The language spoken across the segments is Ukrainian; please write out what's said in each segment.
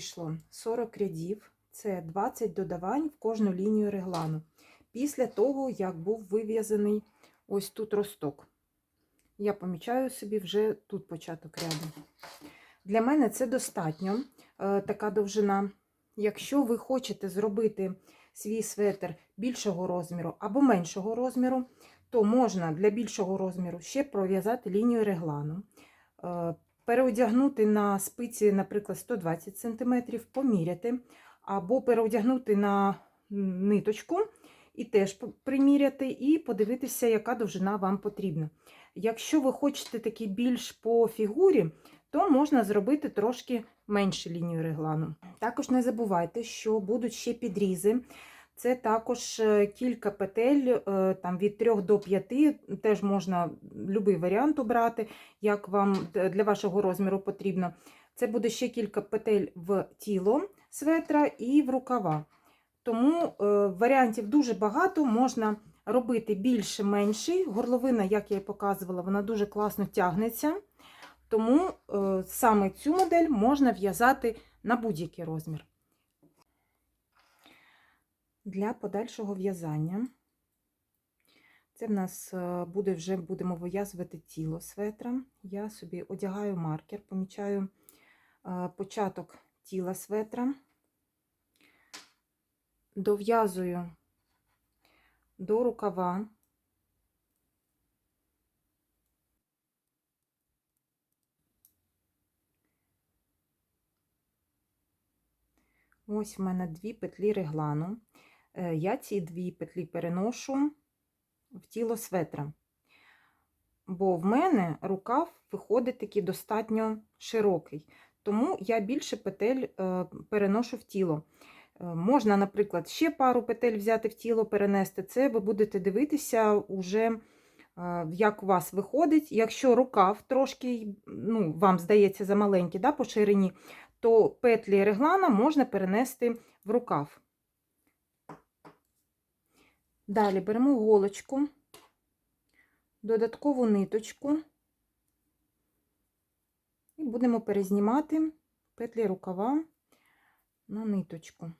вийшло 40 рядів, це 20 додавань в кожну лінію реглану. Після того, як був вив'язаний ось тут росток. Я помічаю собі вже тут початок ряду. Для мене це достатньо, е, така довжина. Якщо ви хочете зробити свій светр більшого розміру або меншого розміру, то можна для більшого розміру ще пров'язати лінію реглану, е, переодягнути на спиці, наприклад, 120 см, поміряти, або переодягнути на ниточку і теж приміряти, і подивитися, яка довжина вам потрібна. Якщо ви хочете таки більш по фігурі, то можна зробити трошки меншу лінію реглану. Також не забувайте, що будуть ще підрізи. Це також е, кілька петель, е, там від 3 до 5, теж можна будь-який варіант обрати, як вам для вашого розміру потрібно. Це буде ще кілька петель в тіло светра і в рукава. Тому е, варіантів дуже багато, можна робити більше менший. Горловина, як я і показувала, вона дуже класно тягнеться. Тому саме цю модель можна в'язати на будь-який розмір. Для подальшого в'язання це в нас е, буде вже будемо вив'язувати тіло светра. Я собі одягаю маркер, помічаю е, початок тіла светра, дов'язую до рукава. Ось в мене дві петлі реглану. Е, Я ці дві петлі переношу в тіло светра. Бо в мене рукав виходить такий достатньо широкий. Тому я більше петель е, переношу в тіло. Е, Можна, наприклад, ще пару петель взяти в тіло, перенести. Це ви будете дивитися уже, як у вас виходить. Якщо рукав трошки, ну, вам здається, замаленький да, по ширині, то петлі реглана можна перенести в рукав. Далі беремо голочку, додаткову ниточку і будемо перезнімати петлі рукава на ниточку.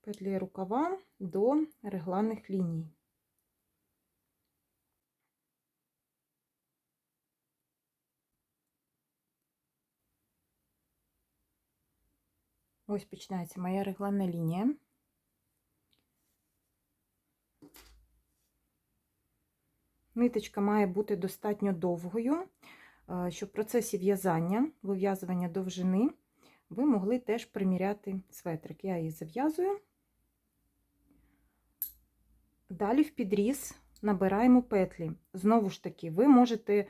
Петлі рукава до регланних ліній. Ось починається моя регланна лінія. Ниточка має бути достатньо довгою, е, щоб в процесі в'язання, вив'язування довжини, ви могли теж приміряти светрик. Я її зав'язую. Далі в підріз набираємо петлі. Знову ж таки, ви можете е,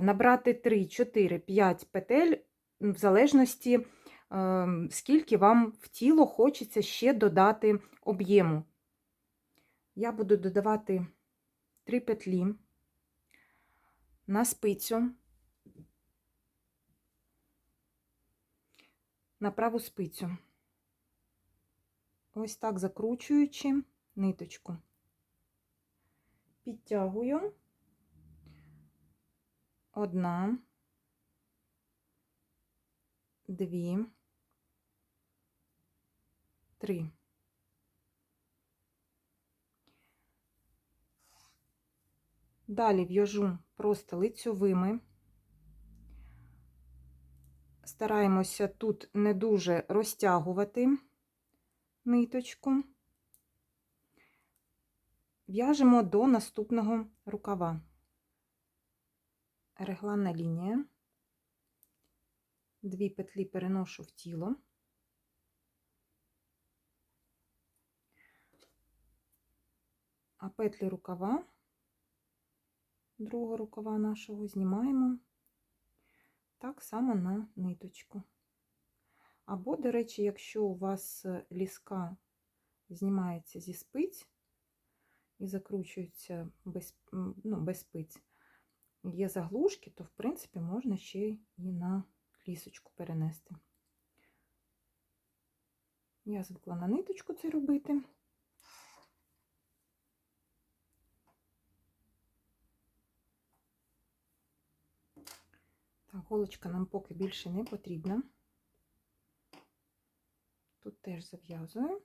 набрати 3, 4, 5 петель в залежності, е, скільки вам в тіло хочеться ще додати об'єму. Я буду додавати 3 петлі на спицю, на праву спицю. Ось так закручуючи ниточку. Підтягую одна, дві, три. Далі в'яжу просто лицьовими. Стараємося тут не дуже розтягувати ниточку. В'яжемо до наступного рукава. Регланна лінія. Дві петлі переношу в тіло. А петлі рукава другого рукава нашого знімаємо так само на ниточку. Або, до речі, якщо у вас ліска знімається зі спиць і закручується без, ну, без спиць, є заглушки, то, в принципі, можна ще і на лісочку перенести. Я звикла на ниточку це робити. Голочка нам поки більше не потрібна. Тут теж зав'язую.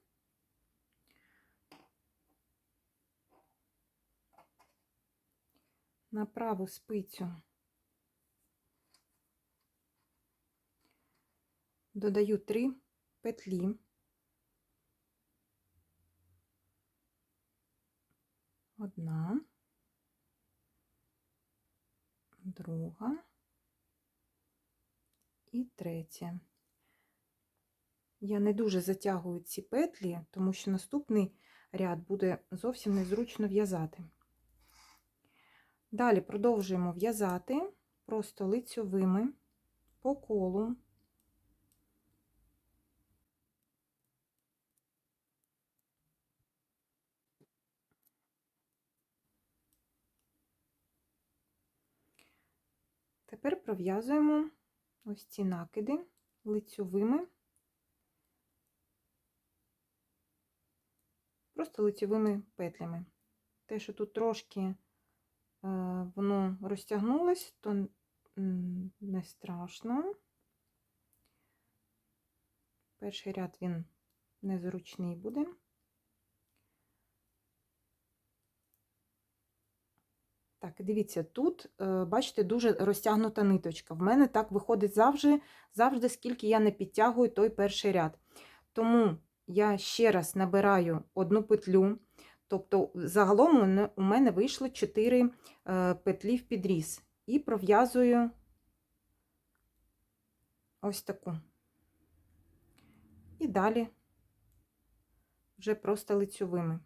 На праву спицю додаю три петлі. Одна, друга і третя. Я не дуже затягую ці петлі, тому що наступний ряд буде зовсім незручно в'язати. Далі продовжуємо в'язати просто лицьовими по колу. Тепер пров'язуємо ось ці накиди лицьовими, просто лицьовими петлями. Те, що тут трошки е, воно розтягнулось, то не страшно. Перший ряд він незручний буде. Так, дивіться, тут, е, бачите, дуже розтягнута ниточка. В мене так виходить завжди, завжди, скільки я не підтягую той перший ряд. Тому я ще раз набираю одну петлю. Тобто, загалом у мене- вийшло 4 петлі в підріз. І пров'язую ось таку. І далі вже просто лицьовими.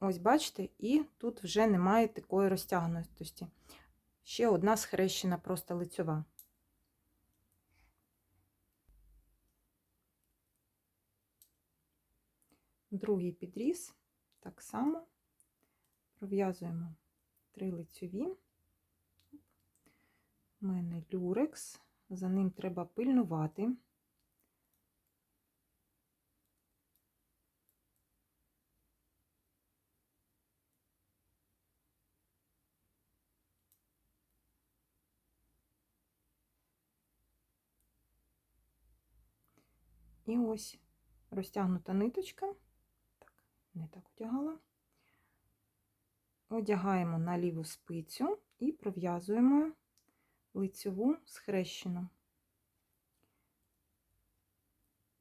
Ось бачите, і тут вже немає такої розтягнутості. Ще одна схрещена просто лицьова. Другий підріз так само пров'язуємо три лицьові. У мене люрекс, за ним треба пильнувати. І ось розтягнута ниточка. Так, не так одягала. Одягаємо на ліву спицю і пров'язуємо лицьову схрещену.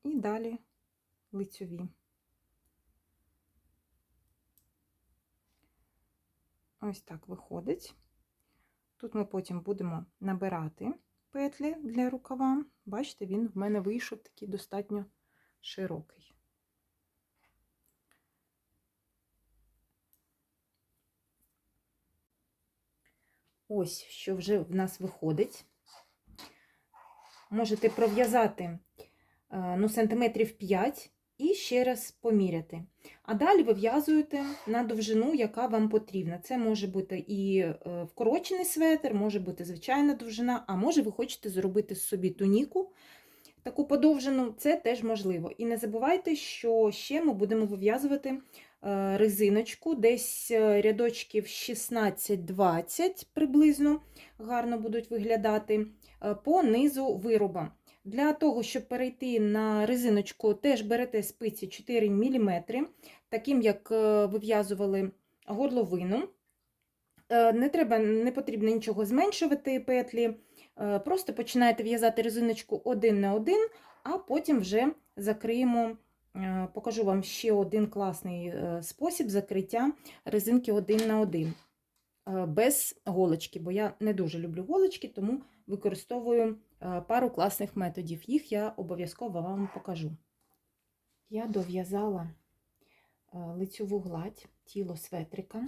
І далі лицьові. Ось так виходить. Тут ми потім будемо набирати петлі для рукава. Бачите, він в мене вийшов такий достатньо широкий. Ось що вже в нас виходить. Можете пров'язати ну, сантиметрів 5 і ще раз поміряти. А далі вив'язуєте на довжину, яка вам потрібна. Це може бути і е, вкорочений светр, може бути звичайна довжина, а може ви хочете зробити собі туніку, таку подовжену, це теж можливо. І не забувайте, що ще ми будемо вив'язувати е, резиночку, десь е, рядочків 16-20 приблизно гарно будуть виглядати по низу вироба. Для того, щоб перейти на резиночку, теж берете спиці 4 мм, таким як вив'язували горловину. Не треба, не потрібно нічого зменшувати петлі. Просто починаєте в'язати резиночку один на один, а потім вже закриємо, покажу вам ще один класний спосіб закриття резинки один на один. Без голочки, бо я не дуже люблю голочки, тому використовую пару класних методів. Їх я обов'язково вам покажу. Я дов'язала лицьову гладь, тіло светрика,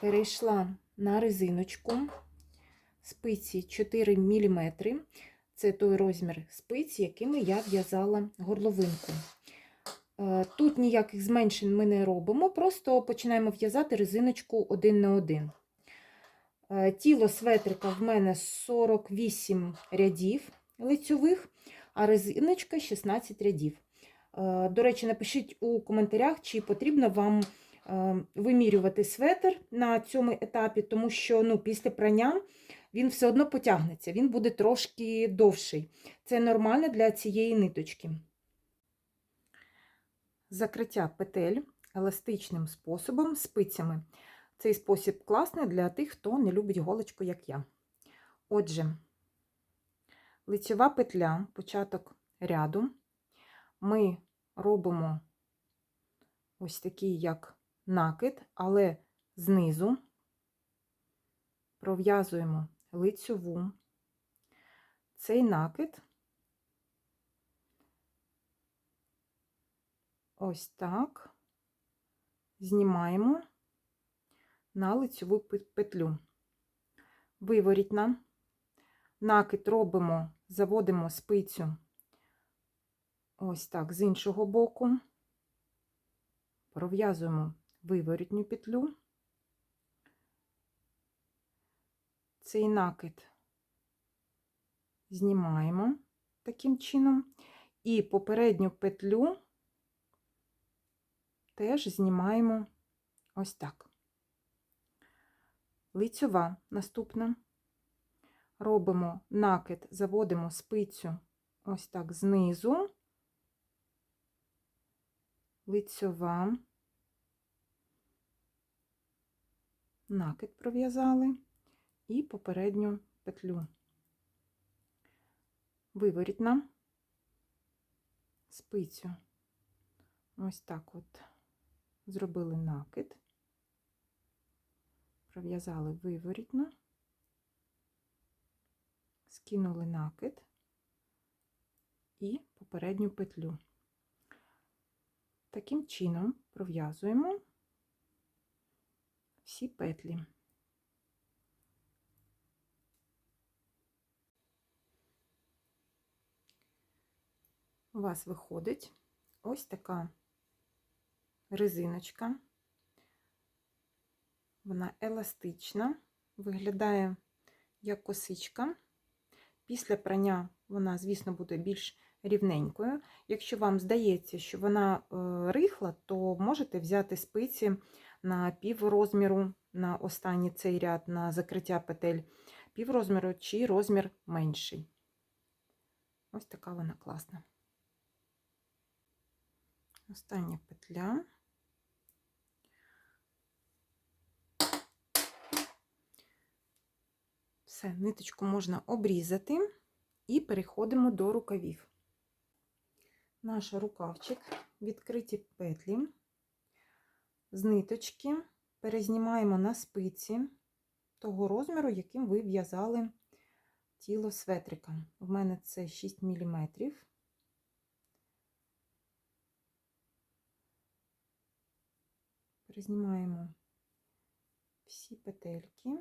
перейшла на резиночку спиці 4 мм. Це той розмір спиць, якими я в'язала горловинку. Тут ніяких зменшень ми не робимо, просто починаємо в'язати резиночку один на один. Тіло светрика в мене 48 рядів лицьових, а резиночка 16 рядів. До речі, напишіть у коментарях, чи потрібно вам е, вимірювати светр на цьому етапі, тому що ну, після прання він все одно потягнеться, він буде трошки довший. Це нормально для цієї ниточки. Закриття петель еластичним способом спицями. Цей спосіб класний для тих, хто не любить голочку, як я. Отже, лицьова петля, початок ряду, ми робимо ось такий як накид, але знизу пров'язуємо лицьову. Цей накид ось так знімаємо на лицьову петлю. Виворітна. Накид робимо, заводимо спицю ось так з іншого боку, пров'язуємо виворітню петлю. Цей накид знімаємо таким чином, і попередню петлю теж знімаємо ось так. Лицьова наступна. Робимо накид, заводимо спицю ось так знизу, лицьова, накид пров'язали і попередню петлю. Виворітна спицю. Ось так от зробили накид, пров'язали виворітно, скинули накид і попередню петлю. Таким чином пров'язуємо всі петлі. У вас виходить ось така резиночка. Вона еластична, виглядає як косичка. Після прання вона, звісно, буде більш рівненькою. Якщо вам здається, що вона е, рихла, то можете взяти спиці на пів розміру на останній цей ряд на закриття петель пів розміру чи розмір менший. Ось така вона класна. Остання петля. Все, ниточку можна обрізати і переходимо до рукавів. Наш рукавчик, відкриті петлі, з ниточки перезнімаємо на спиці того розміру, яким ви в'язали тіло светрика. У мене це 6 мм. Перезнімаємо всі петельки.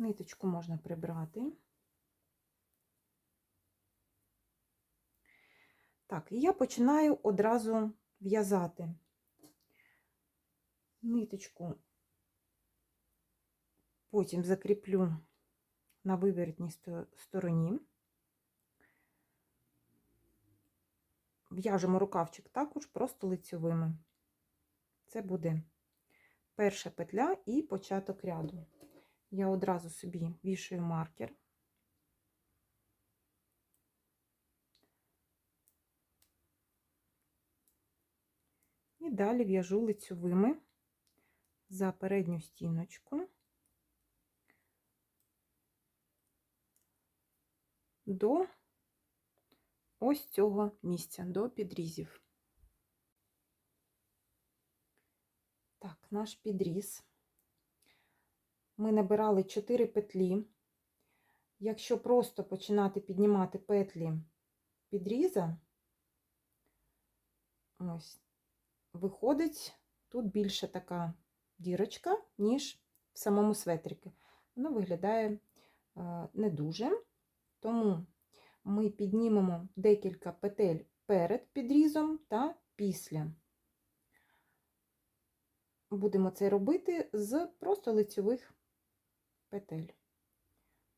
Ниточку можна прибрати. Так, і я починаю одразу в'язати ниточку, потім закріплю на виворотній стороні. В'яжемо рукавчик також просто лицьовими. Це буде перша петля і початок ряду я одразу собі вішаю маркер. І далі в'яжу лицьовими за передню стіночку до ось цього місця, до підрізів. Так, наш підріз ми набирали 4 петлі. Якщо просто починати піднімати петлі підріза, ось, виходить тут більше така дірочка, ніж в самому светрику. Воно виглядає е, не дуже, тому ми піднімемо декілька петель перед підрізом та після. Будемо це робити з просто лицьових петель.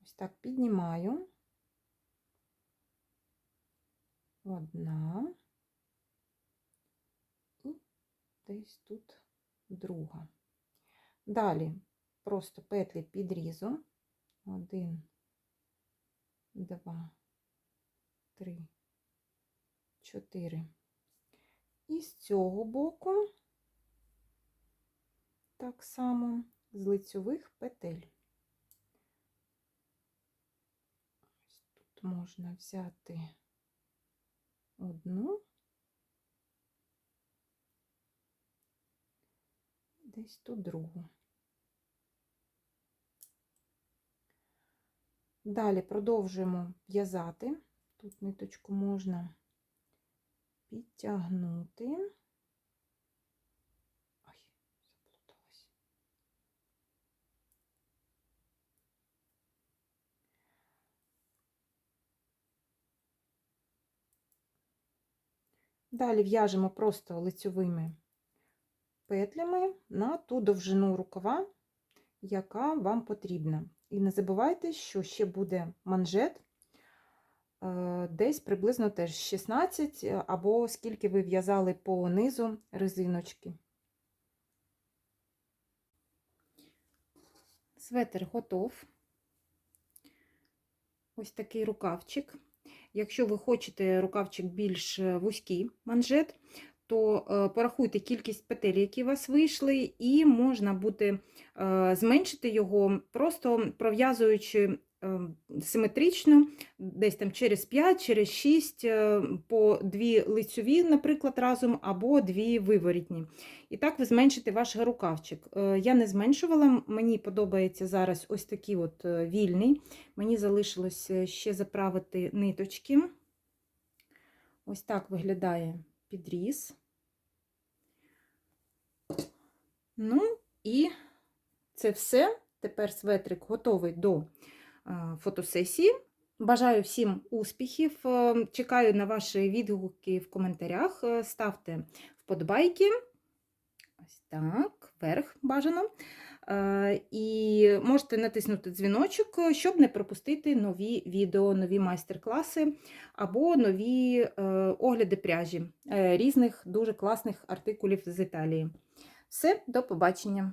Ось так піднімаю. Одна. І десь тут друга. Далі просто петлі підрізу. Один, два, три, чотири. І з цього боку так само з лицьових петель. Тут можна взяти одну, десь тут другу. Далі продовжуємо в'язати. Тут ниточку можна підтягнути. Далі в'яжемо просто лицьовими петлями на ту довжину рукава, яка вам потрібна. І не забувайте, що ще буде манжет е, десь приблизно теж 16 е, або скільки ви в'язали по низу резиночки. Светр готов. Ось такий рукавчик. Якщо ви хочете рукавчик більш е, вузький манжет, то е, порахуйте кількість петель, які у вас вийшли, і можна буде е, зменшити його, просто пров'язуючи симетрично, десь там через 5, через 6, е, по дві лицьові, наприклад, разом, або дві виворітні. І так ви зменшите ваш рукавчик. Е, Я не зменшувала, мені подобається зараз ось такий от е, вільний. Мені залишилось ще заправити ниточки. Ось так виглядає підріз. Ну, і це все. Тепер светрик готовий до фотосесії. Бажаю всім успіхів. Е, Чекаю на ваші відгуки в коментарях. Е, Ставте вподобайки. Ось так, вверх бажано. Е, І можете натиснути дзвіночок, щоб не пропустити нові відео, нові майстер-класи або нові огляди пряжі різних дуже класних артикулів з Італії. Все, до побачення!